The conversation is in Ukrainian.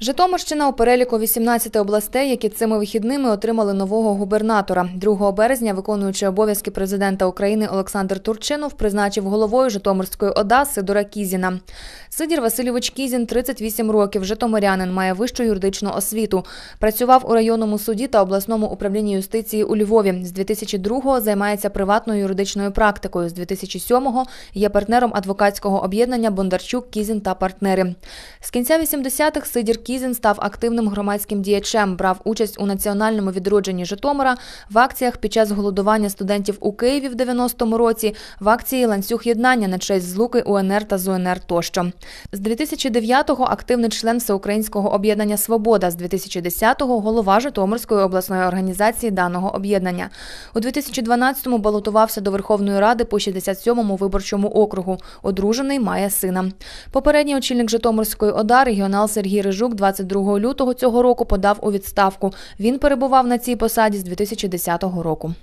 Житомирщина у переліку 18 областей, які цими вихідними отримали нового губернатора. 2 березня виконуючий обов'язки президента України Олександр Турчинов призначив головою Житомирської ОДА Сидора Кізіна. Сидір Васильович Кізін, 38 років, житомирянин, має вищу юридичну освіту. Працював у районному суді та обласному управлінні юстиції у Львові. З 2002-го займається приватною юридичною практикою. З 2007-го є партнером адвокатського об'єднання Бондарчук, Кізін та партнери. З кінця 80-х Сидір Кізін став активним громадським діячем, брав участь у національному відродженні Житомира, в акціях під час голодування студентів у Києві в 90-му році, в акції ланцюг єднання на честь злуки УНР та ЗУНР тощо. З 2009-го активний член Всеукраїнського об'єднання Свобода, з 2010-го голова Житомирської обласної організації даного об'єднання. У 2012-му балотувався до Верховної Ради по 67-му виборчому округу. Одружений має сина. Попередній очільник Житомирської ОДА регіонал Сергій Рижук 22 лютого цього року подав у відставку. Він перебував на цій посаді з 2010 року.